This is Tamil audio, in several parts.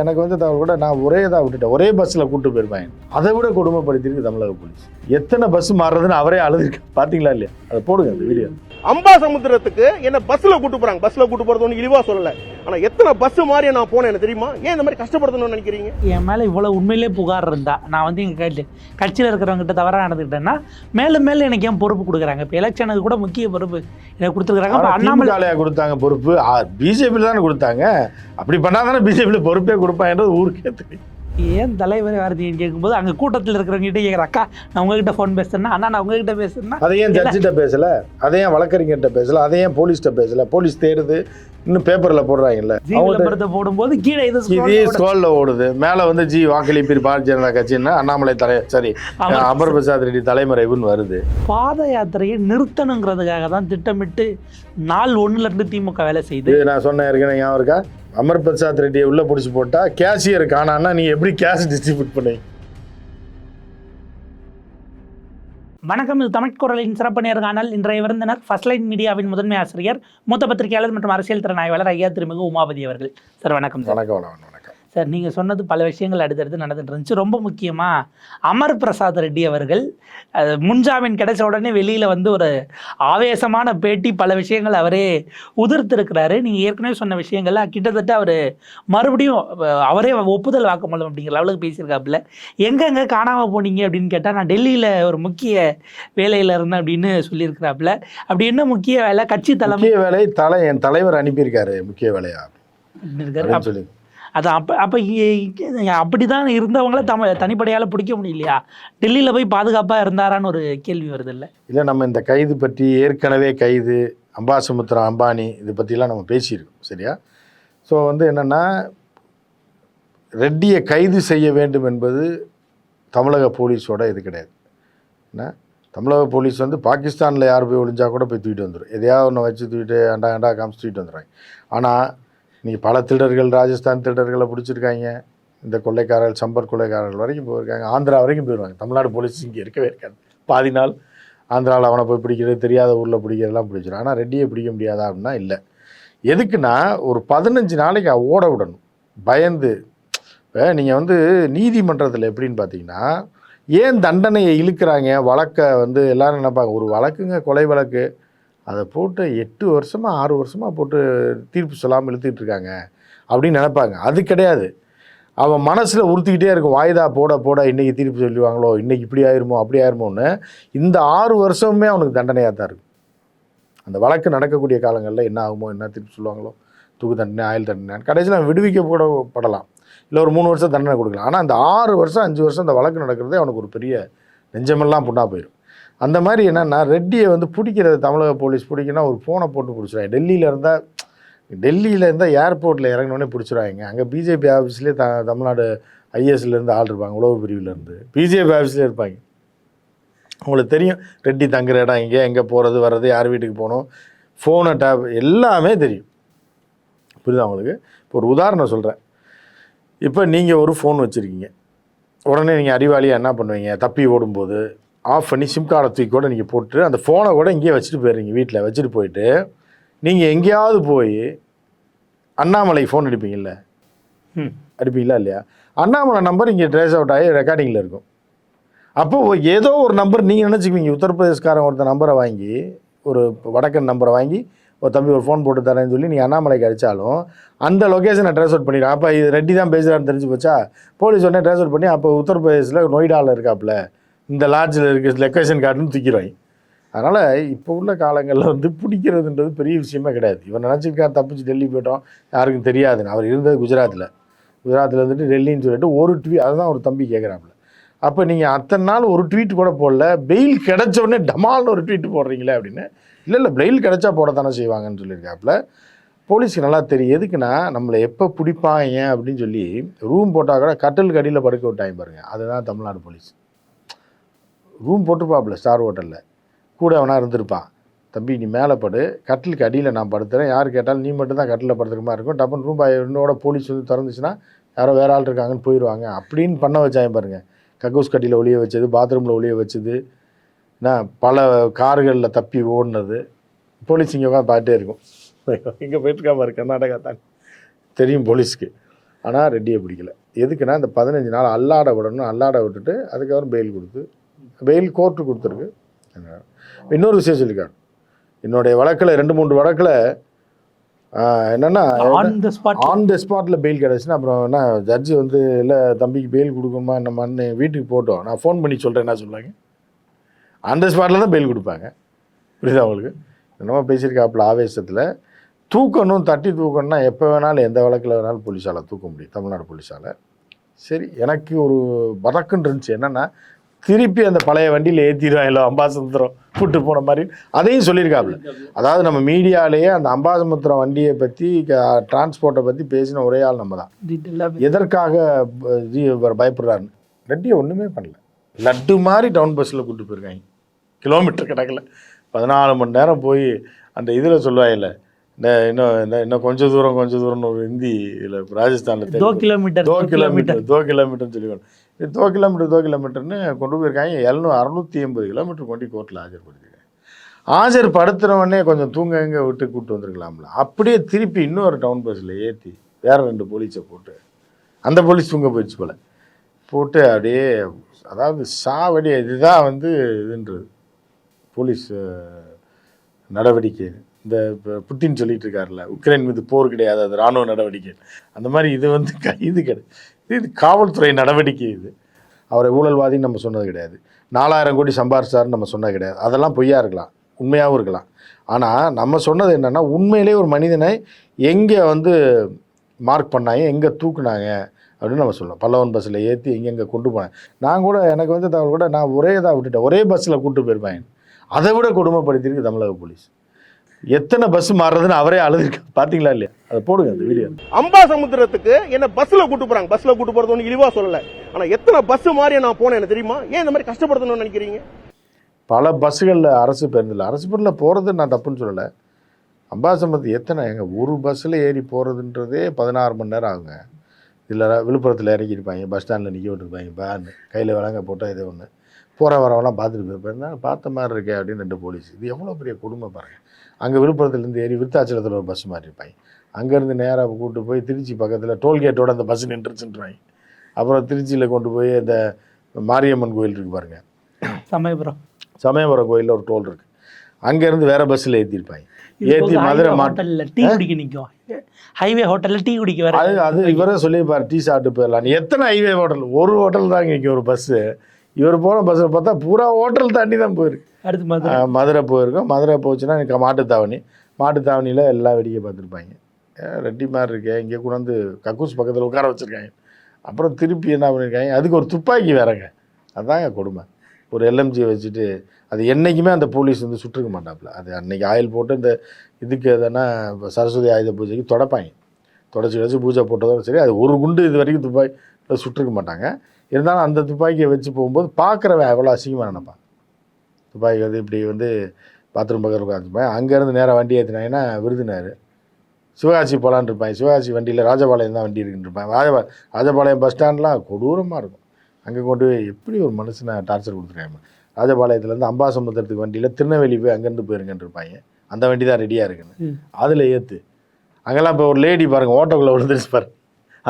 எனக்கு வந்து தகவல் கூட நான் ஒரே இதாக விட்டுட்டேன். ஒரே பஸ்ஸில் கூட்டு போயிருப்பாங்க அதை விட கொடுமைப்படுத்தியிருக்கு தமிழக போலீஸ். எத்தனை பஸ் மாறுறதுன்னு அவரே அழுதுருக்கு பார்த்தீங்களா இல்லையா? அதை போடுங்க அந்த வீடியோ அம்பா சமுத்திரத்துக்கு என்ன பஸ்ல கூட்டு போறாங்க. பஸ்ல கூட்டு போறது ஒண்ணு இழிவா சொல்லல. ஆனா எத்தனை பஸ் மாதிரி நான் போனேன் எனக்கு தெரியுமா? ஏன் இந்த மாதிரி கஷ்டப்படுத்தணும்னு நினைக்கிறீங்க? என் மேலே இவ்வளோ உண்மையிலே புகார் இருந்தா நான் வந்து எங்கள் கட்சி கட்சியில் இருக்கிறவங்ககிட்ட தவறாக நடந்துக்கிட்டேன்னா மேலும் மேலும் எனக்கு ஏன் பொறுப்பு கொடுக்குறாங்க? இப்போ எலெக்ஷனுக்கு கூட முக்கிய பொறுப்பு எனக்கு கொடுத்துருக்குறாங்க. இப்போ அண்ணாமலை அண்ணாமலையா கொடுத்தாங்க பொறுப்பு? பிஜேபியில் தானே கொடுத்தாங்க. அப்படி பண்ணாதானே பிஜேபியில் பொறுப்பே கொடுப்பாங்கன்றது ஊருக்கே தெரியும். ஏன் தலைவர் வார்த்தைன்னு கேட்கும்போது அங்கே கூட்டத்தில் இருக்கிறவங்ககிட்ட கேட்குற அக்கா நான் உங்ககிட்ட ஃபோன் பேசுறேன்னா அண்ணா நான் உங்ககிட்ட பேசுறேன்னா? அதை ஏன் ஜட்ஜிட்ட பேசல? அதை ஏன் வழக்கறிஞர்கிட்ட பேசல? அதை ஏன் போலீஸ்கிட்ட பேசல? போலீஸ் தேடுது இன்னும் பேப்பரில் போடுறாங்கல்ல. விளம்பரத்தை போடும்போது கீழே இது இதே ஸ்கோல்ல ஓடுது. மேல வந்து ஜி வாக்களிப்பீர் பாரதிய ஜனதா கட்சின்னா அண்ணாமலை தலை சரி அமர் பிரசாத் ரெட்டி தலைமறைவுன்னு வருது. பாத யாத்திரையை நிறுத்தணுங்கிறதுக்காக தான் திட்டமிட்டு நாள் ஒண்ணுல இருந்து திமுக வேலை செய்யுது. இது நான் சொன்ன ஏற்கனவே ஞாபகம் இருக்கா? அமர் பிரசாத் ரெட்டியை உள்ள பிடிச்சி போட்டா கேஷியர் காணான்னா நீ எப்படி கேஷ் டிஸ்ட்ரிபியூட் பண்ணுவீங்க வணக்கம் இது தமிழ் குரலின் சிறப்பு நேர்காணல் இன்றைய விருந்தினர் ஃபர்ஸ்ட் லைன் மீடியாவின் முதன்மை ஆசிரியர் மூத்த பத்திரிகையாளர் மற்றும் அரசியல் திறன் ஆய்வாளர் ஐயா திருமிகு உமாபதி அவர்கள். சார். வணக்கம் வணக்கம் வணக்கம். சார் நீங்கள் சொன்னது பல விஷயங்கள் அடுத்தடுத்து நடந்துட்டு இருந்துச்சு. ரொம்ப முக்கியமாக அமர் பிரசாத் ரெட்டி அவர்கள் முன்ஜாமீன் கிடைச்ச உடனே வெளியில் வந்து ஒரு ஆவேசமான பேட்டி பல விஷயங்கள் அவரே உதிர்த்திருக்கிறாரு. நீங்கள் ஏற்கனவே சொன்ன விஷயங்கள்லாம் கிட்டத்தட்ட அவர் மறுபடியும் அவரே ஒப்புதல் வாக்குமூலம் அப்படிங்கிற லெவலுக்கு பேசியிருக்காப்புல. எங்கெங்க காணாமல் போனீங்க அப்படின்னு கேட்டால் நான் டெல்லியில் ஒரு முக்கிய வேலையில் இருந்தேன் அப்படின்னு சொல்லியிருக்கிறாப்புல. அப்படி என்ன முக்கிய வேலை? கட்சி தலைமை வேலை தலை என் தலைவர் அனுப்பியிருக்காரு முக்கிய வேலையா? இருக்காரு அப்படின்னு சொல்லி. அது அப்போ அப்போ அப்படி தான் இருந்தவங்கள தமிழ் தனிப்படையால் பிடிக்க முடியலையா? டெல்லியில் போய் பாதுகாப்பாக இருந்தாரான்னு ஒரு கேள்வி வருது இல்லை இல்லை நம்ம இந்த கைது பற்றி ஏற்கனவே கைது அம்பாசமுத்திரம் அம்பானி இது பற்றிலாம் நம்ம பேசியிருக்கோம் சரியா? ஸோ வந்து என்னென்னா ரெட்டியை கைது செய்ய வேண்டும் என்பது தமிழக போலீஸோட இது கிடையாது. என்ன? தமிழக போலீஸ் வந்து பாகிஸ்தானில் யார் போய் ஒழிஞ்சா கூட போய் தூக்கிட்டு வந்துடும் எதையாவது ஒன்று வச்சு தூக்கிட்டு அண்டா அண்டா காமிச்சு தூக்கிட்டு வந்துடுறாங்க ஆனால் நீங்கள் பல திருடர்கள் ராஜஸ்தான் திருடர்களை பிடிச்சிருக்காங்க. இந்த கொள்ளைக்காரர்கள் சம்பர் கொள்ளைக்காரர்கள் வரைக்கும் போயிருக்காங்க. ஆந்திரா வரைக்கும் போயிடுவாங்க தமிழ்நாடு போலீஸ் இங்கே இருக்கவே இருக்காது. பாதி நாள் ஆந்திராவில் அவனை போய் பிடிக்கிறது தெரியாத ஊரில் பிடிக்கிறதெல்லாம் பிடிச்சிடும் ஆனால் ரெட்டியை பிடிக்க முடியாதா அப்படின்னா இல்லை. எதுக்குன்னா ஒரு பதினஞ்சு நாளைக்கு ஓட விடணும். பயந்து. இப்போ நீங்கள் வந்து நீதிமன்றத்தில் எப்படின்னு பார்த்தீங்கன்னா ஏன் தண்டனையை இழுக்கிறாங்க? வழக்கை வந்து எல்லாரும் நினைப்பாங்க. ஒரு வழக்குங்க கொலை வழக்கு. அதை போட்டு எட்டு வருஷமாக ஆறு வருஷமாக போட்டு தீர்ப்பு சொல்லாமல் இழுத்துட்டு இருக்காங்க அப்படின்னு நினைப்பாங்க. அது கிடையாது. அவன் மனசில் உறுத்திக்கிட்டே இருக்கும். வாய்தா போட போட இன்றைக்கி தீர்ப்பு சொல்லுவாங்களோ இன்றைக்கி இப்படி ஆயிருமோ அப்படி ஆயிருமோன்னு இந்த ஆறு வருஷமுமே அவனுக்கு தண்டனையாக தான் இருக்கும். அந்த வழக்கு நடக்கக்கூடிய காலங்களில் என்ன ஆகுமோ என்ன தீர்ப்பு சொல்லுவாங்களோ தூக்கு தண்டனை ஆயுள் தண்டனை கடைசியில் அவன் விடுவிக்க கூட படலாம் இல்லை ஒரு மூணு வருஷம் தண்டனை கொடுக்கலாம். ஆனால் அந்த ஆறு வருஷம் அஞ்சு வருஷம் அந்த வழக்கு நடக்கிறதே அவனுக்கு ஒரு பெரிய நெஞ்சமெல்லாம் புண்ணா போயிடும் அந்த மாதிரி என்னென்னா ரெட்டியை வந்து பிடிக்கிறது தமிழக போலீஸ் பிடிக்கணும் ஒரு ஃபோனை போட்டு பிடிச்சிருவாங்க. டெல்லியில் இருந்தால் டெல்லியில் இருந்தால் ஏர்போர்ட்டில் இறங்கினோடனே பிடிச்சிருவாங்க. அங்கே பிஜேபி ஆஃபீஸ்லேயே த தமிழ்நாடு ஐஎஸ்லேருந்து ஆள் இருப்பாங்க உளவு பிரிவுலேருந்து பிஜேபி ஆஃபீஸ்லேயே இருப்பாங்க. உங்களுக்கு தெரியும் ரெட்டி தங்குற இடம் எங்கே எங்கே போகிறது வர்றது யார் வீட்டுக்கு போகணும் ஃபோனை டேப் எல்லாமே தெரியும். புரியுதா உங்களுக்கு? இப்போ ஒரு உதாரணம் சொல்கிறேன் இப்போ நீங்கள் ஒரு ஃபோன் வச்சுருக்கீங்க. உடனே நீங்கள் அறிவாளியாக என்ன பண்ணுவீங்க? தப்பி ஓடும்போது ஆஃப் பண்ணி சிம் கார்டை தூக்கி கூட நீங்கள் போட்டு அந்த ஃபோனை கூட இங்கேயே வச்சுட்டு போயிடுறீங்க வீட்டில் வச்சுட்டு போயிட்டு. நீங்கள் எங்கேயாவது போய் அண்ணாமலை ஃபோன் அடிப்பீங்கல்ல? ம். அடிப்பீங்களா இல்லையா? அண்ணாமலை நம்பர் இங்கே ட்ரேஸ் அவுட் ஆகி ரெக்கார்டிங்கில் இருக்கும். அப்போ ஏதோ ஒரு நம்பர் நீங்கள் நினச்சிக்குவீங்க. உத்தரப்பிரதேஷ்காரன் ஒருத்த நம்பரை வாங்கி ஒரு வடக்கன் நம்பரை வாங்கி ஒரு தம்பி ஒரு ஃபோன் போட்டு தரேன்னு சொல்லி நீங்கள் அண்ணாமலைக்கு அடித்தாலும் அந்த லொக்கேஷனை ட்ரேஸ் அவுட் பண்ணிடுறேன் அப்போ இது ரெட்டி தான் பேசுகிறான்னு தெரிஞ்சு போச்சா? போலீஸ் உடனே ட்ரேஸ் அவுட் பண்ணி அப்போ உத்தரப்பிரதேசில் நொய்டாவில் இருக்காப்புல இந்த லாட்ஜில் இருக்க லொக்கேஷன் கார்டுன்னு தூக்கிடுவாங்க. அதனால் இப்போ உள்ள காலங்களில் வந்து பிடிக்கிறதுன்றது பெரிய விஷயமே கிடையாது. இவன் நினச்சிருக்கார் தப்பிச்சு டெல்லி போயிட்டோம் யாருக்கும் தெரியாதுன்னு. அவர் இருந்தது குஜராத்தில் குஜராத்தில் இருந்துட்டு டெல்லின்னு சொல்லிட்டு ஒரு ட்வீட் அதுதான் ஒரு தம்பி கேட்குறாப்புல அப்போ நீங்கள் அத்தனை நாள் ஒரு ட்வீட் கூட போடல பெயில் கிடச்ச உடனே டமால்னு ஒரு ட்வீட் போடுறீங்களே அப்படின்னு. இல்லை இல்லை பெயில் கிடைச்சா போட தானே செய்வாங்கன்னு சொல்லியிருக்காப்புல. போலீஸ்க்கு நல்லா தெரியும். எதுக்குன்னா நம்மளை எப்போ பிடிப்பாங்க அப்படின்னு சொல்லி ரூம் போட்டால் கூட கட்டிலுக்கு அடியில் படுக்க விட்டாங்க பாருங்க. அதுதான் தமிழ்நாடு போலீஸ். ரூம் போட்டிருப்பாப்புல ஸ்டார் ஹோட்டலில் கூட அவனாக இருந்திருப்பான் தம்பி நீ மேலே படு. கட்டிலுக்கு அடியில் நான் படுத்துறேன். யார் கேட்டாலும் நீ மட்டும் தான் கட்டில் படுத்துற மாதிரி இருக்கும். டப்புன்னு ரூம் என்னோட போலீஸ் வந்து திறந்துச்சுன்னா யாரோ வேற ஆள் இருக்காங்கன்னு போயிடுவாங்க அப்படின்னு பண்ண வச்சாங்க பாருங்க. கக்கூஸ் கட்டியில் ஒளிய வச்சது பாத்ரூமில் ஒளிய வச்சது. என்ன பல கார்களில் தப்பி ஓடினது. போலீஸ் இங்கே உட்காந்து பார்த்துட்டே இருக்கும். இங்கே போயிட்டுருக்கா பாரு கர்நாடகா தான். தெரியும் போலீஸ்க்கு ஆனால் ரெட்டியை பிடிக்கல. எதுக்குன்னா இந்த பதினஞ்சு நாள் அல்லாட விடணும். அல்லாட விட்டுட்டு அதுக்கப்புறம் பெயில் கொடுத்து பெயில் கோர்ட்டு கொடுத்துருக்கு. இன்னொரு விஷயம் சொல்லிக்காரு என்னுடைய வழக்கில் ரெண்டு மூன்று வழக்கில் என்னென்னா on the spot on the ஸ்பாட்டில் பெயில் கிடச்சுன்னா அப்புறம் என்ன ஜட்ஜி வந்து இல்லை தம்பிக்கு பெயில் கொடுக்கணுமா என்னமான்னு வீட்டுக்கு போட்டோம். நான் ஃபோன் பண்ணி சொல்கிறேன் என்ன சொல்லுவாங்க ஆன் த ஸ்பாட்டில் தான் பெயில் கொடுப்பாங்க. புரியுதா அவங்களுக்கு என்னமோ பேசியிருக்காப்புல ஆவேசத்தில். தூக்கணும் தட்டி தூக்கணும்னா எப்போ வேணாலும் எந்த வழக்கில் வேணாலும் போலீஸால் தூக்க முடியும். தமிழ்நாடு போலீஸால். சரி எனக்கு ஒரு பதக்குன்னு இருந்துச்சு. என்னென்னா திருப்பி அந்த பழைய வண்டியில் ஏற்றிடுவாங்களோ அம்பாசமுத்திரம் கூட்டு போன மாதிரி. அதையும் சொல்லியிருக்காப்புல. அதாவது நம்ம மீடியாலேயே அந்த அம்பாசமுத்திரம் வண்டியை பற்றி டிரான்ஸ்போர்ட்டை பற்றி பேசின ஒரே ஆள் நம்ம தான் எதற்காக பயப்படுறாருன்னு ரெட்டியை ஒன்றுமே பண்ணல. லட்டு மாதிரி டவுன் பஸ்ஸில் கூட்டு போயிருக்காங்க. கிலோமீட்டர் கணக்கில். பதினாலு மணி நேரம் போய் அந்த இதில் சொல்லுவாங்கல்ல இந்த இன்னும் இன்னும் கொஞ்சம் தூரம் கொஞ்சம் தூரம்னு ஒரு ஹிந்தி இதில் ராஜஸ்தானில் தோ கிலோமீட்டர் தோ கிலோமீட்டர் தோ கிலோமீட்டர்னு சொல்லிக்கணும் தோ கிலோமீட்டர் தோ கிலோமீட்டர்னு கொண்டு போயிருக்காங்க. எழுநூறு அறநூற்றி எண்பது கிலோமீட்டர் கொண்டு கோர்ட்டில் ஆஜர்படுத்திருக்காங்க ஆஜர் படுத்துறவனே கொஞ்சம் தூங்கங்க விட்டு கூப்பிட்டு வந்திருக்கலாம்ல. அப்படியே திருப்பி இன்னொரு டவுன் பஸ்ஸில் ஏற்றி வேறு ரெண்டு போலீஸை போட்டு அந்த போலீஸ் தூங்க போயிடுச்சு போல. போட்டு அப்படியே அதாவது சாவடி இதுதான் வந்து இதுன்றது. போலீஸ் நடவடிக்கை. இந்த இப்ப புட்டின் சொல்லிட்டு இருக்காருல்ல உக்ரைன் மீது போர் கிடையாது அது இராணுவ நடவடிக்கை. அந்த மாதிரி இது வந்து க- இது கிடையாது இது காவல்துறை நடவடிக்கை இது. அவரை ஊழல்வாதின்னு நம்ம சொன்னது கிடையாது. நாலாயிரம் கோடி சம்பாரிச்சாருன்னு நம்ம சொன்னது கிடையாது. அதெல்லாம் பொய்யா இருக்கலாம். உண்மையாகவும் இருக்கலாம். ஆனால் நம்ம சொன்னது என்னென்னா உண்மையிலே ஒரு மனிதனை எங்கே வந்து மார்க் பண்ணாங்க எங்கே தூக்குனாங்க அப்படின்னு நம்ம சொல்லலாம் பல்லவன் பஸ்ஸில் ஏற்றி எங்கெங்கே கொண்டு போனேன் நான் கூட எனக்கு வந்து தகவல் கூட நான் ஒரே இதாக விட்டுட்டேன். ஒரே பஸ்ஸில் கூப்பிட்டு போயிருப்பேன். அதை விட கொடுமைப்படுத்தியிருக்கு தமிழக போலீஸ் எத்தனை பஸ் மாறுறதுன்னு அவரே அழுதுருக்கு பார்த்தீங்களா இல்லையா? அதை போடுங்க அந்த வீடியோ அம்பாசமுத்திரத்துக்கு என்ன பஸ்ல கூட்டு போறாங்க. பஸ்ல கூட்டு போறது ஒண்ணு இழிவா சொல்லல. ஆனா எத்தனை பஸ் மாதிரி நான் போனேன் எனக்கு தெரியுமா? ஏன் இந்த மாதிரி கஷ்டப்படுத்தணும்னு நினைக்கிறீங்க? பல பஸ்ஸுகளில் அரசு பேருந்தில் அரசு பேருந்தில் போகிறது நான் தப்புன்னு சொல்லலை. அம்பாசமத்து எத்தனை? எங்க ஒரு பஸ்ஸில் ஏறி போகிறதுன்றதே பதினாறு மணி நேரம் ஆகுங்க. இதில் விழுப்புரத்தில் இறக்கியிருப்பாங்க பஸ் ஸ்டாண்டில் நிற்க விட்டுருப்பாங்க பேன்னு கையில் விலங்க போட்டால் இது ஒன்று போகிற வரவெல்லாம் பார்த்துட்டு போயிருப்பேன் பார்த்த மாதிரி இருக்கே அப்படின்னு ரெண்டு போலீஸ். இது எவ்வளோ பெரிய கொடுமை பாருங்கள் அங்கே விழுப்புரத்துலேருந்து ஏறி விருத்தாச்சலத்தில் ஒரு பஸ் மாறி இருப்பாங்க. அங்கேருந்து நேராக கூட்டு போய் திருச்சி பக்கத்தில் டோல்கேட்டோட அந்த பஸ் நின்றுச்சுன்றாங்க அப்புறம் திருச்சியில் கொண்டு போய் இந்த மாரியம்மன் கோயில் இருக்கு பாருங்கள் சமயபுரம். சமயபுரம் கோயிலில் ஒரு டோல் இருக்குது அங்கேருந்து வேறு பஸ்ஸில் ஏற்றிருப்பாங்க ஏற்றி மதுரை highway மாட்டு ஹோட்டல்ல டீ குடிக்க நிற்கும் ஹைவே ஹோட்டல்ல டீ குடிக்க வர அது அது இவரே சொல்லியிருப்பார் டீ சாப்பிட்டு போயிடலாம் எத்தனை ஹைவே ஹோட்டல் ஒரு ஹோட்டல் தாங்க இங்கே ஒரு பஸ்ஸு இவர் போன பஸ்ஸில் பார்த்தா பூரா ஹோட்டல் தாண்டி தான் போயிருக்கு அடுத்து மதுரை. மதுரை போயிருக்கோம். மதுரை போச்சுன்னா எனக்கு மாட்டுத்தாவணி மாட்டுத்தாவணியில் எல்லாம் வேடிக்கை பார்த்துருப்பாங்க. ரெட்டி மாதிரி இருக்கே. இங்கே கொண்டு வந்து கக்கூஸ் பக்கத்தில் உட்கார வச்சுருக்காங்க. அப்புறம் திருப்பி என்ன பண்ணியிருக்காங்க அதுக்கு ஒரு துப்பாக்கி வேறங்க. அதாங்க கொடுமை. ஒரு எல்எம்ஜியை வச்சுட்டு அது என்றைக்குமே அந்த போலீஸ் வந்து சுட்டிருக்க மாட்டாப்புல. அது அன்னைக்கு ஆயில் போட்டு இந்த இதுக்கு எதனா இப்போ சரஸ்வதி ஆயுத பூஜைக்கு தொடப்பாங்க. தொடச்சி வச்சு பூஜை போட்டதும் சரி அது ஒரு குண்டு இது வரைக்கும் துப்பாக்கி சுட்டிருக்க மாட்டாங்க. இருந்தாலும் அந்த துப்பாக்கியை வச்சு போகும்போது பார்க்குறவன் எவ்வளோ அசிங்கமாக நினைப்பான். துப்பாக்கி வந்து இப்படி வந்து பாத்ரூம் பக்கத்தில் உட்காந்துருப்பேன் அங்கேருந்து நேராக வண்டி ஏற்றினாங்கன்னா விருதுனார் சிவகாசி போகலான்னு இருப்பாங்க சிவகாசி வண்டியில் ராஜபாளையம் தான் வண்டி இருக்குன்னு இருப்பாங்க ராஜபா ராஜபாளையம் பஸ் ஸ்டாண்ட்லாம் கொடூரமாக இருக்கும். அங்கே கொண்டு போய் எப்படி ஒரு மனுஷனை டார்ச்சர் கொடுத்துருக்காங்க. ராஜபாளையத்துலேருந்து அம்பாசமுத்திரத்துக்கு வண்டியில் திருநெல்வேலி போய் அங்கேருந்து போயிருங்கன்னு இருப்பாங்க. அந்த வண்டி தான் ரெடியாக இருக்குன்னு. அதில் ஏற்று அங்கெல்லாம் இப்போ ஒரு லேடி பாருங்கள் ஓட்டோக்குள்ளே விழுந்துருச்சு பாரு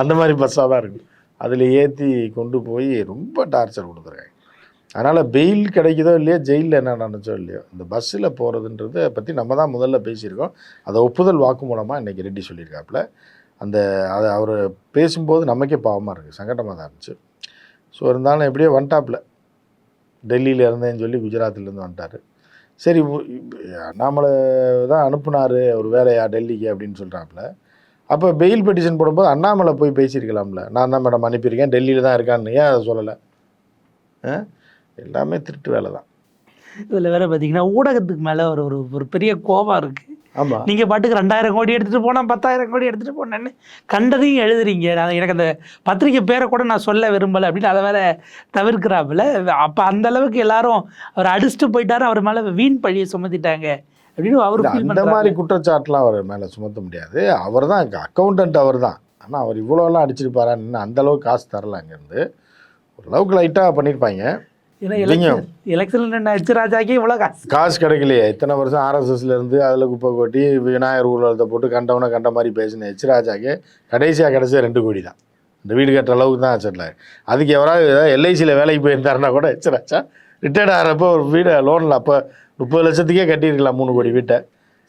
அந்த மாதிரி பஸ்ஸாக தான் இருக்கும். அதில் ஏற்றி கொண்டு போய் ரொம்ப டார்ச்சர் கொடுத்துருக்காங்க. அதனால் பெயில் கிடைக்குதோ இல்லையோ ஜெயிலில் என்ன நடந்துச்சோ இல்லையோ இந்த பஸ்ஸில் போகிறதுன்றதை பற்றி நம்ம தான் முதல்ல பேசியிருக்கோம். அதை ஒப்புதல் வாக்கு மூலமாக இன்றைக்கி ரெட்டி சொல்லியிருக்காப்புல. அந்த அதை அவர் பேசும்போது நமக்கே பாவமாக இருக்குது சங்கடமாக தான் இருந்துச்சு. ஸோ இருந்தாலும் எப்படியோ வந்துட்டாப்புல. டெல்லியில் இருந்தேன்னு சொல்லி குஜராத்லேருந்து வந்துட்டார். சரி உ- அண்ணாமலை தான் அனுப்புனார் ஒரு வேலையா டெல்லிக்கு அப்படின்னு சொல்கிறாப்புல அப்போ பெயில் பெட்டிஷன் போடும்போது அண்ணாமலை போய் பேசியிருக்கலாம்ல. நான் தான் மேடம் அனுப்பியிருக்கேன். டெல்லியில் தான் இருக்கான்னு ஏன் அதை சொல்லலை? எல்லாமே திருட்டு வேலை தான். இதுல வேற பாத்தீங்கன்னா ஊடகத்துக்கு மேல ஒரு ஒரு ஒரு பெரிய கோபம் இருக்கு. ஆமாம் நீங்க பாட்டுக்கு ரெண்டாயிரம் கோடி எடுத்துட்டு போனா பத்தாயிரம் கோடி எடுத்துட்டு போனேன்னு கண்டதையும் எழுதுறீங்க. நான் எனக்கு அந்த பத்திரிக்கை பேரை கூட நான் சொல்ல விரும்பல அப்படின்னு அதை வேற தவிர்க்கிறாப்புல. அப்ப அந்த அளவுக்கு எல்லாரும் அவர் அடிச்சுட்டு போயிட்டாரு. அவர் மேல வீண் பழியை சுமத்திட்டாங்க. அப்படின்னு அவர் அந்த. மாதிரி குற்றச்சாட்டுலாம் அவர் மேலே சுமத்த முடியாது. அவர் தான் அக்கௌண்டன்ட் அவர் தான் ஆனால் அவர் இவ்வளோலாம் அடிச்சிருப்பாரான்னு அந்த அளவுக்கு காசு தரல அங்கேருந்து. ஓரளவுக்கு லைட்டாக பண்ணியிருப்பாங்க ஏன்னா. எலெக்ஷன் எலெக்ஷன்ல எச் ராஜாக்கே இவ்வளவு காசு. காசு கிடைக்கலையே. இத்தனை வருஷம் ஆர்எஸ்எஸ்ல இருந்து அதில் குப்பை கொட்டி விநாயகர் ஊழலத்தை போட்டு கண்டவனை கண்ட மாதிரி பேசின எச் ராஜாக்கு கடைசியாக கிடைச்ச ரெண்டு கோடி தான். இந்த வீடு கட்டுற அளவுக்கு தான் செட்டில் அதுக்கு எவராவது எல்ஐசியில் வேலைக்கு போயிருந்தாருன்னா கூட எச்சராச்சா ரிட்டையர்ட் ஆகிறப்போ ஒரு வீடை லோனில் அப்போ முப்பது லட்சத்துக்கே கட்டியிருக்கலாம் மூணு கோடி வீட்டை.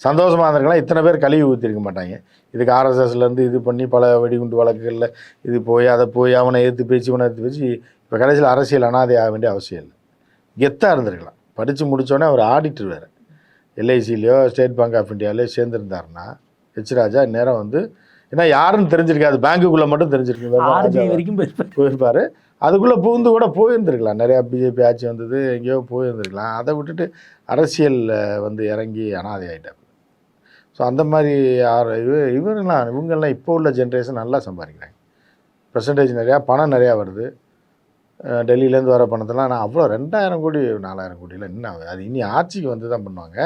சந்தோஷமாக இருந்திருக்கலாம். இத்தனை பேர் கழுவி ஊற்றிருக்க மாட்டாங்க. இதுக்கு ஆர்எஸ்எஸ்லேருந்து இது பண்ணி பல வெடிகுண்டு வழக்குகளில் இது போய் அதை போய் அவனை எதிர்த்து பேச்சு இவனை எதிர்த்து பேச்சு இப்போ கடைசியில் அரசியல் அனாதை ஆக வேண்டிய அவசியம் இல்லை. கெத்தாக இருந்திருக்கலாம். படித்து முடித்தோடனே அவர் ஆடிட்டர் வேறு. எல்ஐசிலையோ ஸ்டேட் பேங்க் ஆஃப் இந்தியாவிலையோ சேர்ந்துருந்தாருன்னா ஹெச் ராஜா நேரம் வந்து ஏன்னா யாருன்னு தெரிஞ்சிருக்காது. பேங்க்குள்ளே மட்டும் தெரிஞ்சிருக்கு வரைக்கும் போயிருப்பாரு. அதுக்குள்ளே புகுந்து கூட போயிருந்துருக்கலாம். நிறையா பிஜேபி ஆட்சி வந்தது எங்கேயோ போயிருந்துருக்கலாம். அதை விட்டுட்டு அரசியலில் வந்து இறங்கி அனாதை ஆகிட்டார் ஸோ அந்த மாதிரி யார் இவ இவங்கெல்லாம் இவங்கெல்லாம் இப்போ உள்ள ஜென்ரேஷன் நல்லா சம்பாதிக்கிறாங்க. பர்சன்டேஜ் நிறையா பணம் நிறையா வருது. டெல்லியிலேருந்து வர பணத்தெல்லாம் நான் அவ்வளோ ரெண்டாயிரம் கோடி நாலாயிரம் கோடியில் என்ன அது இனி ஆட்சிக்கு வந்து தான் பண்ணுவாங்க.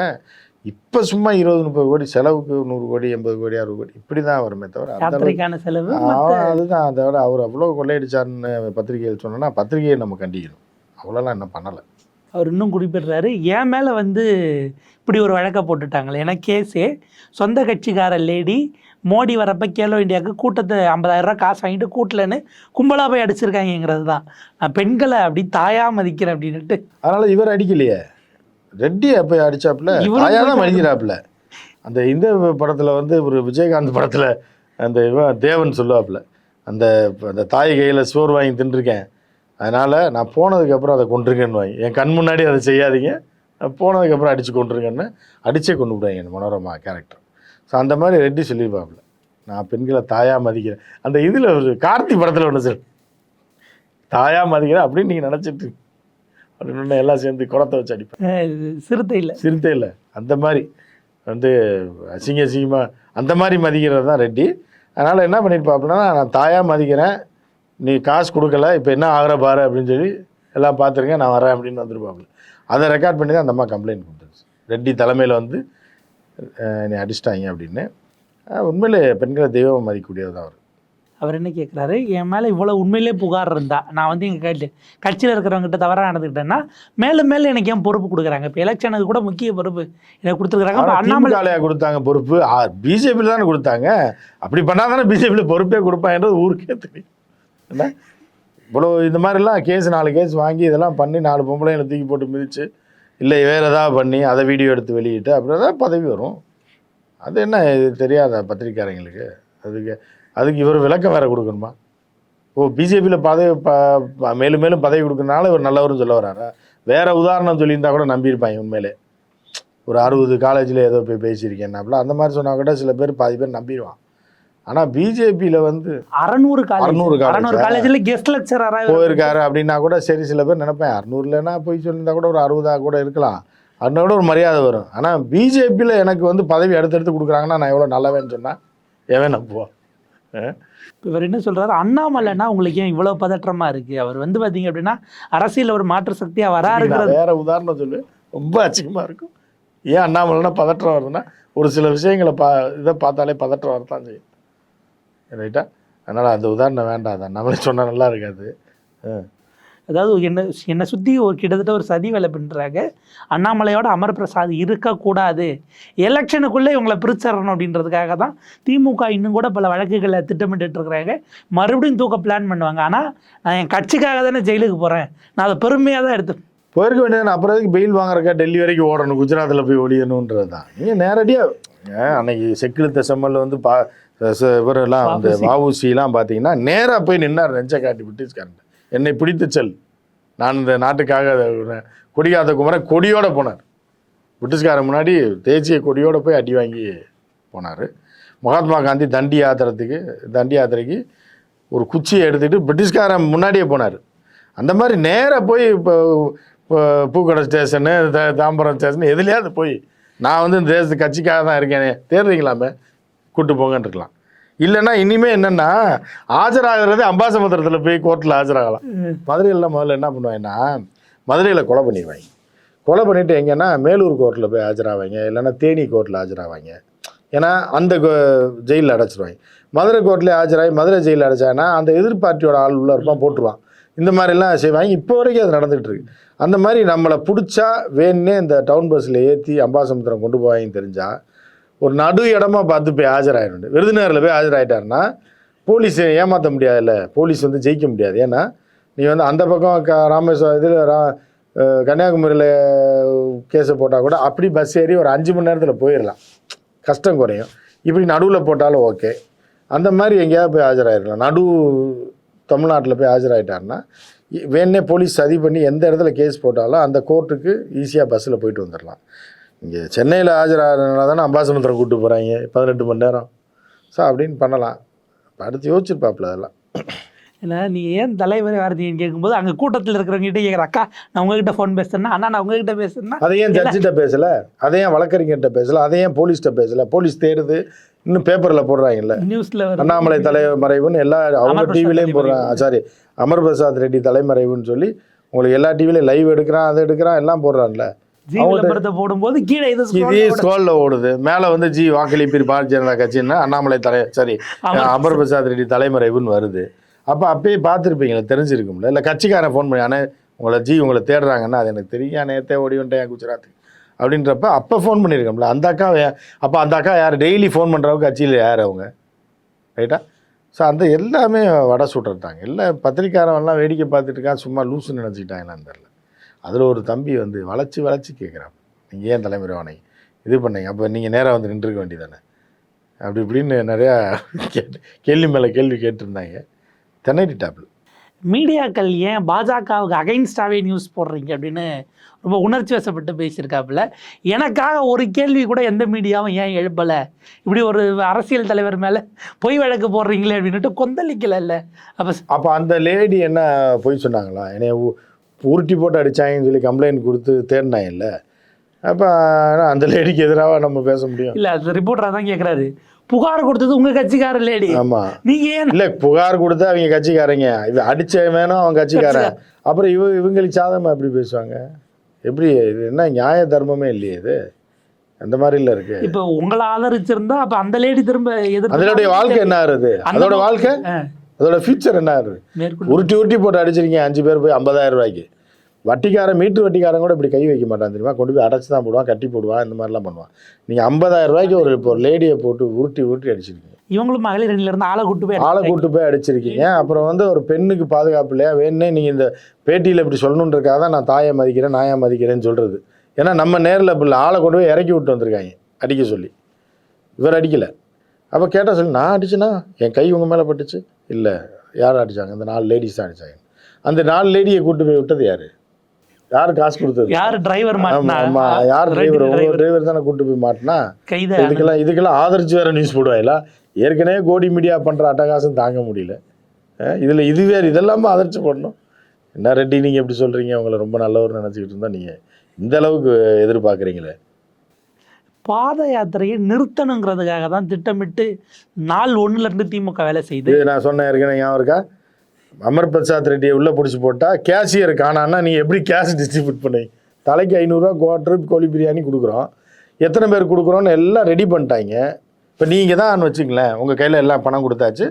இப்போ சும்மா இருபது முப்பது கோடி செலவுக்கு நூறு கோடி எண்பது கோடி அறுபது கோடி இப்படி தான் வருமே தவிர யாத்திரைக்கான செலவு அதுதான் அதை விட அவர் அவ்வளோ கொள்ளையடிச்சாருன்னு பத்திரிகையில் சொன்னோன்னா பத்திரிகையை நம்ம கண்டிக்கணும். அவ்வளோலாம் இன்னும் பண்ணலை. அவர் இன்னும் குறிப்பிடுறாரு என் மேலே வந்து இப்படி ஒரு வழக்கை போட்டுட்டாங்களே ஏன்னா கேஸே. சொந்த கட்சிக்கார லேடி மோடி வரப்ப கேலோ இந்தியாவுக்கு கூட்டத்தை ஐம்பதாயிரம் ரூபாய் காசு வாங்கிட்டு கூட்டலன்னு கும்பலாக போய் அடிச்சிருக்காங்கிறது தான் நான் பெண்களை அப்படி தாயா மதிக்கிறேன் அப்படின்னுட்டு. அதனால் இவர் அடிக்கலையே. ரெட்டி அப்போ அடிச்சாப்புல. தாயாக தான் மடிக்கிறாப்புல அந்த இந்த படத்தில் வந்து ஒரு விஜயகாந்த் படத்தில் அந்த இவன் தேவன் சொல்லுவாப்புல. அந்த அந்த தாய் கையில் சோறு வாங்கி தின்றுருக்கேன். அதனால் நான் போனதுக்கப்புறம் அதை கொண்டிருக்கேன்னு வாங்கி என் கண் முன்னாடி அதை செய்யாதீங்க. போனதுக்கப்புறம் அடித்து கொண்டிருக்கேன்னு அடிச்சே கொண்டு விடுவாங்க இந்த மனோரமா கேரக்டர் ஸோ அந்த மாதிரி ரெட்டி சொல்லியிருப்பாப்புல. நான் பெண்களை தாயாக மதிக்கிறேன். அந்த இதில் ஒரு கார்த்தி படத்தில் ஒன்று சார். தாயாக மதிக்கிறேன் அப்படின்னு நீங்கள் நினச்சிட்டு அப்படின்னு எல்லாம் சேர்ந்து குடத்தை வச்சு அடிப்பேன். சிறுத்தை இல்லை. சிறுத்தை இல்லை. அந்த மாதிரி வந்து அசிங்க அசிங்கமாக அந்த மாதிரி மதிக்கிறது தான் ரெட்டி. அதனால் என்ன பண்ணியிருப்பாப்புலன்னா நான் தாயாக மதிக்கிறேன். நீ காசு கொடுக்கல இப்போ என்ன ஆகிற பாரு அப்படின்னு சொல்லி எல்லாம் பார்த்துருங்க நான் வரேன் அப்படின்னு வந்துருப்பாப்புல அதை ரெக்கார்ட் பண்ணி தான் அந்த அம்மா கம்ப்ளைண்ட் கொடுத்துருச்சு ரெட்டி தலைமையில் வந்து நீ அடிச்சிட்டாங்க அப்படின்னு. உண்மையிலே பெண்களை தெய்வம் மதிக்கக்கூடியது தான் அவர். அவர் என்ன கேட்குறாரு என் மேலே இவ்வளோ உண்மையிலே புகார் இருந்தா நான் வந்து எங்கள் கட்சி கட்சியில் இருக்கிறவங்ககிட்ட தவறாக நடந்துக்கிட்டேன்னா மேலும் மேலும் எனக்கு ஏன் பொறுப்பு கொடுக்குறாங்க? இப்போ எலெக்ஷனுக்கு கூட முக்கிய பொறுப்பு எனக்கு கொடுத்துருக்குறாங்க. இப்போ அண்ணாமலை கொடுத்தாங்க பொறுப்பு? பிஜேபியில் தானே கொடுத்தாங்க. அப்படி பண்ணால் தானே பிஜேபியில் பொறுப்பே கொடுப்பாங்கன்றது ஊருக்கே தெரியும். என்ன? இவ்வளோ இந்த மாதிரிலாம் கேஸ் நாலு கேஸ் வாங்கி இதெல்லாம் பண்ணி நாலு பொம்பளைங்களை தூக்கி போட்டு மிதிச்சு இல்லை வேறு ஏதாவது பண்ணி அதை வீடியோ எடுத்து வெளியிட்டு அப்படி தான் பதவி வரும். அது என்ன இது தெரியாதா பத்திரிக்காரங்களுக்கு அதுக்கு அதுக்கு இவர் விளக்கம் வேற கொடுக்கணுமா? ஓ பிஜேபியில் பதவி ப மேலும் மேலும் பதவி கொடுக்கறனால இவர் நல்லவரும் சொல்ல வராரா? வேற உதாரணம் சொல்லியிருந்தா கூட நம்பியிருப்பாங்க உண்மையிலே ஒரு அறுபது காலேஜில் ஏதோ போய் பேசியிருக்கேன்னாப்புல அந்த மாதிரி சொன்னா கூட சில பேர் பாதி பேர் நம்பிடுவான். ஆனால் பிஜேபியில் வந்து அறநூறு காலேஜ் 600 college. அறநூறு காலேஜில் கெஸ்ட் லெக்சராக போயிருக்காரு அப்படின்னா கூட சரி சில பேர் நினைப்பேன் அறுநூறுலன்னா போய் சொல்லியிருந்தா கூட ஒரு அறுபதா கூட இருக்கலாம். அதனால கூட ஒரு மரியாதை வரும். ஆனால் பிஜேபியில் எனக்கு வந்து பதவி அடுத்தடுத்து கொடுக்குறாங்கன்னா நான் எவ்வளோ நல்லவேன்னு சொன்னால் எவன் நம்புவான்? இவர் என்ன சொல்றாரு? அண்ணாமலைன்னா உங்களுக்கு ஏன் இவ்வளோ பதற்றமா இருக்கு? அவர் வந்து பார்த்தீங்க அப்படின்னா அரசியல் ஒரு மாற்று சக்தியா நான் வராருங்கிறது வேற உதாரணம் சொல்லு. ரொம்ப அச்சிங்கமாக இருக்கும். ஏன் அண்ணாமலைனா பதற்றம் வருதுன்னா ஒரு சில விஷயங்களை பா இதை பார்த்தாலே பதற்றம் வரத்தான் செய்யும். ரைட்டா அதனால் அந்த உதாரணம் வேண்டாம். அண்ணாமலை சொன்னால் நல்லா இருக்காது. அதாவது என்ன என்னை சுற்றி ஒரு கிட்டத்தட்ட ஒரு சதி வேலை பண்ணுறாங்க அண்ணாமலையோட அமர் பிரசாத் இருக்கக்கூடாது. எலெக்ஷனுக்குள்ளே இவங்களை பிரிச்சிடணும் அப்படின்றதுக்காக தான் திமுக இன்னும் கூட பல வழக்குகளை திட்டமிட்டுட்டு இருக்கிறாங்க. மறுபடியும் தூக்க பிளான் பண்ணுவாங்க. ஆனால் நான் என் கட்சிக்காக தானே ஜெயிலுக்கு போகிறேன் நான் அதை பெருமையாக தான் எடுத்து போயிருக்க வேண்டியது அப்புறம் பெயில் வாங்குறக்கா டெல்லி வரைக்கும் ஓடணும் குஜராத்தில் போய் ஒழியணுன்றது தான். நீங்கள் நேரடியாக அன்னைக்கு செக்கிழுத்த செம்மல்ல வந்து பா இவரெல்லாம் வந்து. வவுசிலாம் பார்த்தீங்கன்னா நேராக போய் நின்னார் நெஞ்ச காட்டி பிரிட்டிஷ்காரன் என்னை பிடித்து செல். நான் இந்த நாட்டுக்காக ஒரு கொடியாத குமரன் போனார். பிரிட்டிஷ்காரன் முன்னாடி தேசிய கொடியோடு போய் அடி வாங்கி போனார். மகாத்மா காந்தி தண்டி யாத்திரத்துக்கு தண்டி யாத்திரைக்கு ஒரு குச்சியை எடுத்துக்கிட்டு பிரிட்டிஷ்காரன் முன்னாடியே போனார். அந்த மாதிரி நேராக போய் இப்போ இப்போ பூக்கடை ஸ்டேஷனு த- தாம்பரம் ஸ்டேஷன் எதுலையாவது போய் நான் வந்து இந்த தேசத்து கட்சிக்காக தான் இருக்கேனே தேடுறீங்களாமே? கூப்பிட்டு போங்கன்னு இருக்கலாம். இல்லைன்னா இனிமே என்னென்னா ஆஜராகிறது அம்பாசமுத்திரத்தில் போய் கோர்ட்டில் ஆஜராகலாம். மதுரையில் முதல்ல என்ன பண்ணுவாங்கன்னா மதுரையில் கொலை பண்ணிடுவாங்க. கொலை பண்ணிட்டு எங்கன்னா மேலூர் கோர்ட்டில் போய் ஆஜராவாங்க இல்லைன்னா தேனி கோர்ட்டில் ஆஜராவாங்க. ஏன்னா அந்த ஜெயிலில் அடைச்சிருவாங்க. மதுரை கோர்ட்லேயே ஆஜராகி மதுரை ஜெயிலில் அடைச்சாங்கன்னா அந்த எதிர்பார்ட்டியோட ஆள் உள்ள இருப்பான் போட்டுருவான். இந்த மாதிரிலாம் செய்வாங்க. இப்போ வரைக்கும் அது நடந்துகிட்டு இருக்கு. அந்த மாதிரி நம்மளை பிடிச்சா வேணுன்னே இந்த டவுன் பஸ்ஸில் ஏற்றி அம்பாசமுத்திரம் கொண்டு போவாங்கன்னு தெரிஞ்சால் ஒரு நடு இடமா பார்த்து போய் ஆஜராயிடும் விருதுநகரில் போய் ஆஜராயிட்டாருன்னா போலீஸ் ஏமாற்ற முடியாதுல்ல? போலீஸ் வந்து ஜெயிக்க முடியாது. ஏன்னா நீ வந்து அந்த பக்கம் க ராமேஸ்வரம் இதில் ரா கன்னியாகுமரியில் கேஸை போட்டால் கூட அப்படி பஸ் ஏறி ஒரு அஞ்சு மணி நேரத்தில் போயிடலாம் கஷ்டம் குறையும். இப்படி நடுவில் போட்டாலும் ஓகே. அந்த மாதிரி எங்கேயாவது போய் ஆஜராயிடலாம் நடு தமிழ்நாட்டில் போய் ஆஜராயிட்டாருன்னா வேணே போலீஸ் சதி பண்ணி எந்த இடத்துல கேஸ் போட்டாலும் அந்த கோர்ட்டுக்கு ஈஸியாக பஸ்ஸில் போயிட்டு வந்துடலாம் இங்கே சென்னையில் ஆஜராகிறதுனால தானே அம்பாசமுத்திரம் கூப்பிட்டு போகிறாங்க பதினெட்டு மணி நேரம். ஸோ அப்படின்னு பண்ணலாம். அடுத்து யோசிச்சிருப்பாப்புல அதெல்லாம். ஏன்னா நீங்கள் ஏன் தலைவர் வார்த்தைன்னு கேட்கும்போது அங்கே கூட்டத்தில் இருக்கிறவங்க கிட்ட கேட்குற அக்கா நான் உங்ககிட்ட ஃபோன் பேசுறேன்னா அண்ணா நான் உங்ககிட்ட பேசுறேன்னா அதை ஏன் ஜட்ஜிட்ட பேசல? அதை ஏன் வழக்கறிஞர்கிட்ட பேசல? அதை ஏன் போலீஸ்கிட்ட பேசல? போலீஸ் தேடுது. இன்னும் பேப்பரில் போடுறாங்கல்ல. நியூஸில் அண்ணாமலை தலைமறைவுன்னு எல்லா அவங்க டிவிலையும் போடுறாங்க. சாரி அமர் பிரசாத் ரெட்டி தலைமறைவுன்னு சொல்லி உங்களுக்கு எல்லா டிவிலையும் லைவ் எடுக்கிறான் அதை எடுக்கிறான் எல்லாம் போடுறான்ல. ஜி விளம்பரத்தை போடும்போது கீழே இது scroll இது ஓடுது. ஸ்கோலில் ஓடுது. மேலே வந்து ஜி வாக்களிப்பீர் பாரதிய ஜனதா கட்சின்னா அண்ணாமலை தலை சாரி அமர் பிரசாத். ரெட்டி தலைமறைவுன்னு வருது. அப்போ அப்பயே பார்த்துருப்பீங்களே? தெரிஞ்சிருக்கும்ல? இல்லை கட்சிக்காரன் ஃபோன் பண்ணி அண்ணே உங்களை ஜி உங்களை தேடுறாங்கன்னா அது எனக்கு தெரியும். நேற்றே ஓடி வந்துட்டேன் குஜராத். அப்படின்றப்ப அப்போ ஃபோன் பண்ணியிருக்கோம்ல? அந்த அக்கா அப்போ அந்த அக்கா யார்? டெய்லி ஃபோன் பண்ணுறவங்க கட்சியில் யார் அவங்க? ரைட்டா ஸோ அந்த எல்லாமே வடை சுட்டுட்டாங்க இல்லை பத்திரிக்காரவன்லாம் வேடிக்கை பார்த்துட்டு இருக்கான் சும்மா லூசுன்னு நினச்சிக்கிட்டாங்கன்னு தெரில அதில் ஒரு தம்பி வந்து வளைச்சி வளைச்சி கேட்குறான் நீங்கள் ஏன் தலைமுறை வானை இது பண்ணீங்க. அப்போ நீங்கள் நேராக வந்து நின்றுக்க வேண்டியதானே? அப்படி இப்படின்னு நிறையா கேட்டு கேள்வி மேலே கேள்வி கேட்டிருந்தாங்க. தென்னைட்டாப்பில் மீடியாக்கள் ஏன் பாஜகவுக்கு அகைன்ஸ்டாவே நியூஸ் போடுறீங்க அப்படின்னு ரொம்ப உணர்ச்சி வசப்பட்டு பேசியிருக்காப்புல. எனக்காக ஒரு கேள்வி கூட எந்த மீடியாவும் ஏன் எழுப்பலை? இப்படி ஒரு அரசியல் தலைவர் மேலே பொய் வழக்கு போடுறீங்களே அப்படின்னுட்டு கொந்தளிக்கல அப்போ அப்போ அந்த லேடி என்ன போய் சொன்னாங்களா? என்னைய உருட்டி போட்டு அடிச்சாங்கன்னு சொல்லி கம்ப்ளைண்ட் கொடுத்து தேடினாங்கல்ல. அப்போ அந்த லேடிக்கு எதிராக நம்ம பேச முடியும்? இல்லை அது ரிப்போர்ட்டராக தான் கேட்குறாரு புகார் கொடுத்தது உங்கள் கட்சிக்கார லேடி. ஆமாம் நீங்கள் ஏன் இல்லை புகார் கொடுத்தா அவங்க கட்சிக்காரங்க. இவ அடிச்ச வேணும் அவன் கட்சிக்காரன். அப்புறம் இவ இவங்களுக்கு சாதகமாக எப்படி பேசுவாங்க? எப்படி இது என்ன நியாய தர்மமே இல்லையே இது? அந்த மாதிரி இல்லை இருக்கு. இப்போ உங்களை ஆதரிச்சிருந்தா அப்போ அந்த லேடி திரும்ப எதிர்த்து அதனுடைய வாழ்க்கை என்ன ஆறுது அதோட வாழ்க்கை? அதோட ஃபியூச்சர் என்ன உருட்டி உருட்டி போட்டு அடிச்சிருக்கீங்க அஞ்சு பேர் போய் ஐம்பதாயிரம் ரூபாய்க்கு. வட்டிக்காரன் மீட்டர் வட்டிக்காரன் கூட இப்படி கை வைக்க மாட்டான் தெரியுமா? கொண்டு போய் அடைச்சி தான் போடுவான் கட்டி போடுவான் இந்த மாதிரிலாம் பண்ணுவான். நீங்கள் ஐம்பதாயிரம் ரூபாய்க்கு ஒரு இப்போ ஒரு லேடியை போட்டு உருட்டி உருட்டி அடிச்சிருக்கீங்க. இவங்களும் மகளிர் அணியில இருந்து ஆளை கூட்டு போய் ஆளை கூட்டு போய் அடிச்சிருக்கீங்க. அப்புறம் வந்து ஒரு பெண்ணுக்கு பாதுகாப்பு இல்லையா? வேணே நீங்கள் இந்த பேட்டியில் இப்படி சொல்லணுன்றக்காக தான் நான் தாயை மதிக்கிறேன் நாயை மதிக்கிறேன்னு சொல்கிறது ஏன்னா நம்ம நேரில் இப்போ ஆளை கொண்டு போய் இறக்கி விட்டு வந்திருக்காங்க அடிக்க சொல்லி. இவர் அடிக்கலை. அப்போ கேட்டால் சொல்லி நான் அடிச்சேனா? என் கை உங்கள் மேலே பட்டுச்சு. இல்லை யார் அடிச்சாங்க? இந்த நாலு லேடிஸ் தான் அடிச்சாங்க. அந்த நாலு லேடியை கூட்டு போய் விட்டது யார்? யார் காசு கொடுத்தது? யார் டிரைவர் ஆமா, யார் டிரைவர் ஒவ்வொரு டிரைவர் தானே கூட்டு போய் மாட்டினா? இதுக்கெல்லாம் இதுக்கெல்லாம் ஆதரிச்சு வேற நியூஸ் போடுவாங்களா ஏற்கனவே கோடி மீடியா பண்ற அட்டகாசம் தாங்க முடியல. இதுல இது வேறு இதெல்லாமே ஆதரிச்சு போடணும் என்ன ரெட்டி நீங்க எப்படி சொல்றீங்க. உங்களை ரொம்ப நல்லவர் நினைச்சுக்கிட்டு இருந்தா நீங்க இந்த அளவுக்கு எதிர்பார்க்குறீங்களே. பாத யாத்திரையை நிறுத்தணுங்கிறதுக்காக தான் திட்டமிட்டு நாள் ஒன்றுலேருந்து திமுக வேலை செய்யுது. நான் சொன்னேன் இருக்கேன் ஞாபகம் இருக்கா? அமர் பிரசாத் ரெட்டியை உள்ளே பிடிச்சி போட்டால் கேஷியர் காணான்னா நீ எப்படி கேஷ் டிஸ்ட்ரிபியூட் பண்ணி? தலைக்கு ஐநூறுரூவா குவாட்ரு கோழி பிரியாணி கொடுக்குறோம். எத்தனை பேர் கொடுக்குறோன்னு எல்லாம் ரெடி பண்ணிட்டாங்க. இப்போ நீங்கள் தான் வச்சுங்களேன் உங்கள் கையில் எல்லாம் பணம் கொடுத்தாச்சு.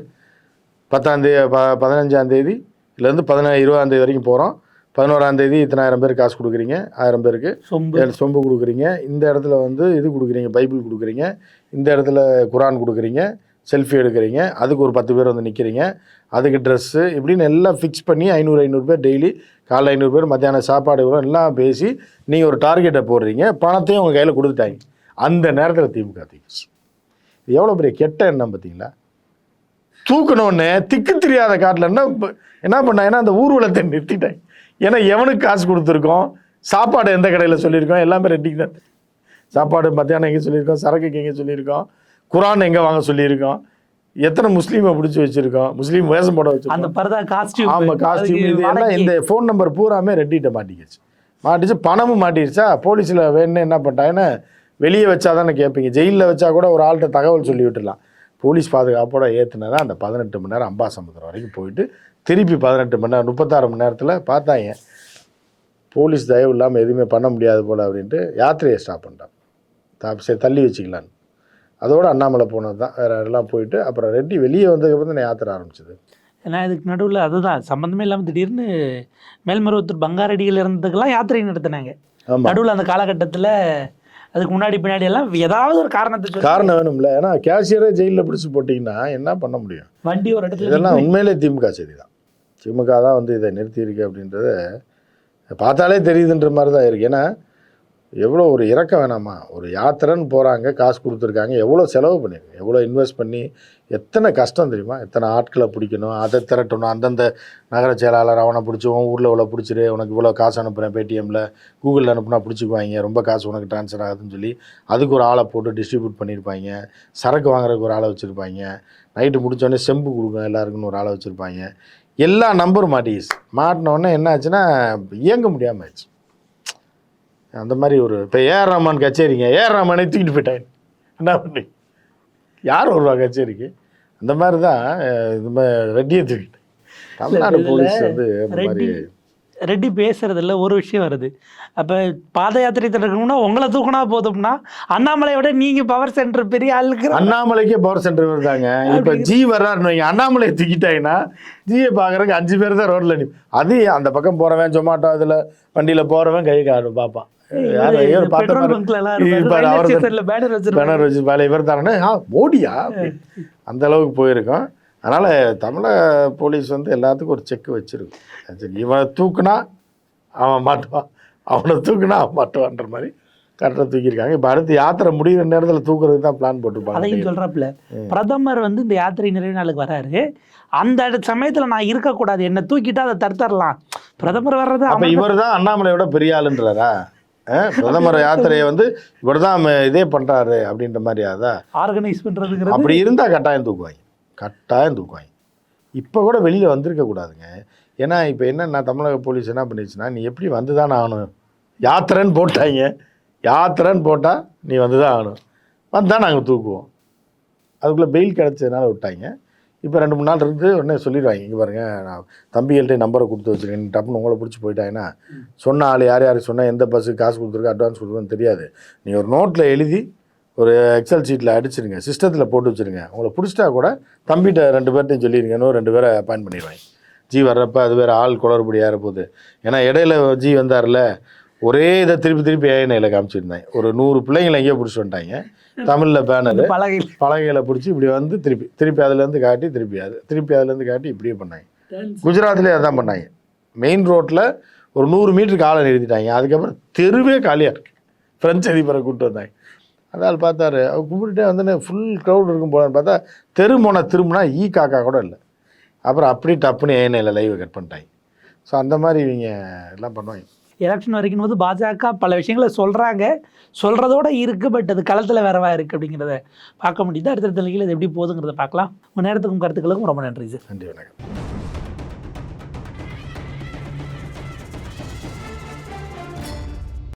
பத்தாந்தேதி ப பதினஞ்சாந்தேதி இதுலேருந்து பதினா இருபதாந்தேதி வரைக்கும் போகிறோம் பதினோராந்தேதி இத்தனாயிரம் பேர் காசு கொடுக்குறீங்க ஆயிரம் பேருக்கு. சொம்பு. சொம்பு கொடுக்குறீங்க. இந்த இடத்துல வந்து இது கொடுக்குறீங்க பைபிள் கொடுக்குறீங்க. இந்த இடத்துல குரான் கொடுக்குறீங்க செல்ஃபி எடுக்கிறீங்க. அதுக்கு ஒரு பத்து பேர் வந்து நிற்கிறீங்க அதுக்கு ட்ரெஸ்ஸு இப்படின்னு எல்லாம் ஃபிக்ஸ் பண்ணி ஐநூறு ஐநூறு பேர் டெய்லி காலைல ஐநூறு பேர் மத்தியானம் சாப்பாடு கூட எல்லாம் பேசி நீங்கள் ஒரு டார்கெட்டை போடுறீங்க. பணத்தையும் உங்கள் கையில் கொடுத்துட்டாங்க. அந்த நேரத்தில் திமுக தூக்கிச்சு. இது எவ்வளோ பெரிய கெட்ட எண்ணம் பார்த்தீங்களா? தூக்கணுன்னே திக்கு தெரியாத காட்டில் என்ன என்ன பண்ணாங்கன்னா அந்த ஊர்வலத்தை நிறுத்திட்டாங்க. ஏன்னா எவனுக்கு காசு கொடுத்துருக்கோம்? சாப்பாடு எந்த கடையில் சொல்லியிருக்கோம்? எல்லாமே ரெட்டிக்கு தான். சாப்பாடு மத்தியானம் எங்கே சொல்லியிருக்கோம்? சரக்குக்கு எங்கே சொல்லியிருக்கோம்? குரான் எங்கே வாங்க சொல்லியிருக்கோம்? எத்தனை முஸ்லீமை பிடிச்சி வச்சிருக்கோம்? முஸ்லீம் வேஷம் போட அந்த வச்சிருக்கோம் பரதா காஸ்டியூம் ஆமாம் காஸ்டியூம் இது எல்லாம் இந்த ஃபோன் நம்பர் பூராமே ரெட்டிகிட்ட மாட்டிக்கிச்சு. மாட்டிச்சு பணமும் மாட்டிடுச்சா போலீஸில் வேணும்னு என்ன பண்ணிட்டாங்கன்னா வெளியே வச்சா தானே கேட்பீங்க. ஜெயிலில் வச்சா கூட ஒரு ஆள்கிட்ட தகவல் சொல்லி விட்டுடலாம் போலீஸ் பாதுகாப்போட ஏற்றுனதா அந்த பதினெட்டு மணி நேரம் அம்பாசமுத்திரம் வரைக்கும் போயிட்டு திருப்பி பதினெட்டு மணி நேரம் முப்பத்தாறு மணி நேரத்தில் பார்த்தாங்க. போலீஸ் தயவு இல்லாமல் எதுவுமே பண்ண முடியாது போல் அப்படின்ட்டு யாத்திரையை ஸ்டாப் பண்ணிட்டான். சரி தள்ளி வச்சுக்கலான்னு. அதோட அண்ணாமலை போனது தான். வேறு எல்லாம் போயிட்டு அப்புறம் ரெட்டி வெளியே வந்ததுக்கப்புறம் தான் யாத்திரை ஆரம்பிச்சது? ஏன்னா இதுக்கு நடுவில் அதுதான். சம்மந்தமே இல்லாமல் திடீர்னு மேல்மருவத்தூர் பங்காரடியில் இருந்ததுக்கெல்லாம் யாத்திரை நடத்தினாங்க. நடுவில் அந்த காலகட்டத்தில் அதுக்கு முன்னாடி பின்னாடி எல்லாம் ஏதாவது ஒரு காரணத்தை சொல்லி காரணம் வேணும்ல. ஏன்னா கேஷியரே ஜெயிலில் பிடிச்சி போட்டிங்கன்னா என்ன பண்ண முடியும்? வண்டி ஒரு இடத்துல இதெல்லாம். உண்மையிலே திமுக சரி தான் திமுக தான் வந்து இதை நிறுத்தியிருக்கு அப்படின்றத பார்த்தாலே தெரியுதுன்ற மாதிரி தான் இருக்குது ஏன்னா எவ்வளோ ஒரு இறக்கம் வேணாமா? ஒரு யாத்திரைன்னு போகிறாங்க காசு கொடுத்துருக்காங்க எவ்வளோ செலவு பண்ணியிருக்காங்க எவ்வளோ இன்வெஸ்ட் பண்ணி எத்தனை கஷ்டம் தெரியுமா? எத்தனை ஆட்களை பிடிக்கணும் அதை திரட்டணும். அந்தந்த நகர செயலாளர் அவனை பிடிச்சி உன் ஊரில் இவ்வளோ பிடிச்சிரு உனக்கு இவ்வளோ காசு அனுப்புகிறேன் பேடிஎம்மில் கூகுளில் அனுப்புனா பிடிச்சிக்குவாங்க ரொம்ப காசு உனக்கு ட்ரான்ஸ்ஃபர் ஆகுதுன்னு சொல்லி அதுக்கு ஒரு ஆளை போட்டு டிஸ்ட்ரிபியூட் பண்ணியிருப்பாங்க. சரக்கு வாங்குறதுக்கு ஒரு ஆளை வச்சுருப்பாங்க. நைட்டு முடித்தோடனே செம்பு கொடுக்கும் எல்லாருக்குன்னு ஒரு ஆளை வச்சுருப்பாங்க. எல்லா நம்பரும் மாட்டிக்கிச்சு. மாட்டினோடனே என்ன ஆச்சுன்னா இயங்க முடியாமல் ஆயிடுச்சு. அந்த மாதிரி ஒரு இப்போ ஏஆர் ரஹ்மான் கச்சேரிங்க. ஏஆர் ரஹ்மானே தூக்கிட்டு போயிட்டாங்க. என்ன பண்ணி? யார் வருவா கச்சேரிக்கு? அந்த மாதிரி தான் இது மாதிரி ரெட்டியை தூக்கிட்டு. தமிழ்நாடு போலீஸ் வந்து அந்த ரெட்டி மாதிரி ரெட்டி பேசுறதுல ஒரு விஷயம் வருது. அப்ப பாத யாத்திரை திறக்கணும்னா உங்களை தூக்குனா போதும்னா அண்ணாமலை விட நீங்க பவர் சென்டர் பெரிய ஆளுக்கு அண்ணாமலைக்கே பவர் சென்டர் வருதாங்க. இப்போ ஜி வர்றாருன்னு வைங்க. அண்ணாமலையை தூக்கிட்டாங்கன்னா ஜியை பார்க்குறதுக்கு அஞ்சு பேர் தான் ரோட்டில் நிற்ப அது அந்த பக்கம் போகிறவன் ஜொமாட்டோ அதில் வண்டியில் போகிறவன் கை காடு பார்ப்பான் பேனர் வச்சு வேலை இவர் தானே ஆ மோடியா. அந்த அளவுக்கு போயிருக்கோம். அதனால் தமிழக போலீஸ் வந்து எல்லாத்துக்கும் ஒரு செக் வச்சிருக்கும். சரி, இவனை தூக்குனா அவன் மாட்டுவான். அவனை தூக்குனா அவன் மாட்டுவான்ற மாதிரி கரெக்டாக தூக்கியிருக்காங்க. இப்போ அடுத்து யாத்திரை முடிகிற நேரத்தில் தூக்குறதுக்கு தான் பிளான் அதையும் போட்டிருப்பாங்க சொல்றாப்புல. பிரதமர் வந்து இந்த யாத்திரை நிறைவு நாளுக்கு வராரு. அந்த சமயத்துல நான் இருக்கக்கூடாது. என்ன தூக்கிட்டு அதை தடுத்தரலாம் பிரதமர் வர்றது அப்போ இவர் தான் அண்ணாமலையோட பெரிய ஆளுன்றாரா? பிரதமர் யாத்திரையை வந்து இவர் தான் இதே பண்ணுறாரு அப்படின்ற மாதிரி அதா ஆர்கனைஸ் பண்றதுங்கிறது அப்படி இருந்தால் கட்டாயம் தூக்குவாங்க. கட்டாயம் தூக்குவாங்க. இப்போ கூட வெளியில் வந்திருக்க கூடாதுங்க. ஏன்னா இப்போ என்னன்னா தமிழக போலீஸ் என்ன பண்ணிடுச்சுன்னா நீ எப்படி வந்து தான் ஆகணும்? யாத்திரைன்னு போட்டாங்க. யாத்திரைன்னு போட்டால் நீ வந்து தான் ஆகணும். வந்தால் நாங்கள் தூக்குவோம். அதுக்குள்ளே பெயில் கிடச்சதுனால விட்டாங்க. இப்போ ரெண்டு மூணு நாள் இருந்து உடனே சொல்லிடுவாங்க இங்கே பாருங்கள் நான் தம்பிகள்கிட்ட நம்பரை கொடுத்து வச்சுருக்கேன் டப்புன்னு உங்களை பிடிச்சி போயிட்டாங்கன்னா சொன்ன ஆள் யார் யார் சொன்னால் எந்த பஸ்ஸுக்கு காசு கொடுத்துருக்கு அட்வான்ஸ் கொடுத்துருக்குன்னு தெரியாது. நீ ஒரு நோட்டில் எழுதி ஒரு எக்ஸல் சீட்டில் அடிச்சிருங்க சிஸ்டத்தில் போட்டு வச்சுருங்க. உங்களை பிடிச்சிட்டா கூட தம்பிகிட்ட ரெண்டு பேர்ட்டையும் சொல்லிடுங்க இன்னும் ரெண்டு பேரை அப்பாயின் பண்ணிடுவாங்க. ஜி வர்றப்ப அது வேறு ஆள் குளறுபடியாக இருப்போகுது போகுது. ஏன்னா இடையில ஜி வந்தார்ல ஒரே இதை திருப்பி திருப்பி ஏஎன்ஐயில் காமிச்சிருந்தாங்க ஒரு நூறு பிள்ளைங்களை எங்கேயோ பிடிச்சி வந்துட்டாங்க. தமிழில் பேனர் பலகையில். பலகைகளை பிடிச்சி இப்படி வந்து திருப்பி திருப்பி அதுலேருந்து காட்டி திருப்பி அது திருப்பி அதுலேருந்து காட்டி இப்படியே பண்ணாங்க. குஜராத்லேயே அதான் பண்ணாங்க. மெயின் ரோட்டில் ஒரு நூறு மீட்டருக்கு ஆளை நிறுத்திட்டாங்க. அதுக்கப்புறம் தெருவே காலியாக இருக்கு. ஃப்ரெஞ்சு அதிபரை கூப்பிட்டு வந்தாங்க. அதால் பார்த்தாரு. அவர் கும்பிட்டுட்டே வந்து ஃபுல் க்ரௌட் இருக்கும் போலன்னு பார்த்தா தெரு மோனை திரும்பினா ஈ காக்கா கூட இல்லை. அப்புறம் அப்படி டப்புன்னு ஏனையில் லைவை கட் பண்ணிட்டாங்க. ஸோ அந்த மாதிரி இவங்க எல்லாம் பண்ணுவாங்க. எலெக்ஷன் வரைக்கும் போது பாஜக பல விஷயங்களை சொல்கிறாங்க சொல்கிறதோட இருக்குது பட் அது களத்தில் வேறவா இருக்குது அப்படிங்கிறத பார்க்க முடியுது. அடுத்தடுத்த நிலையில் இது எப்படி போகுதுங்கிறத பார்க்கலாம். உங்கள் நேரத்துக்கும் கருத்துக்களுக்கும் ரொம்ப நன்றி சார் நன்றி வணக்கம்.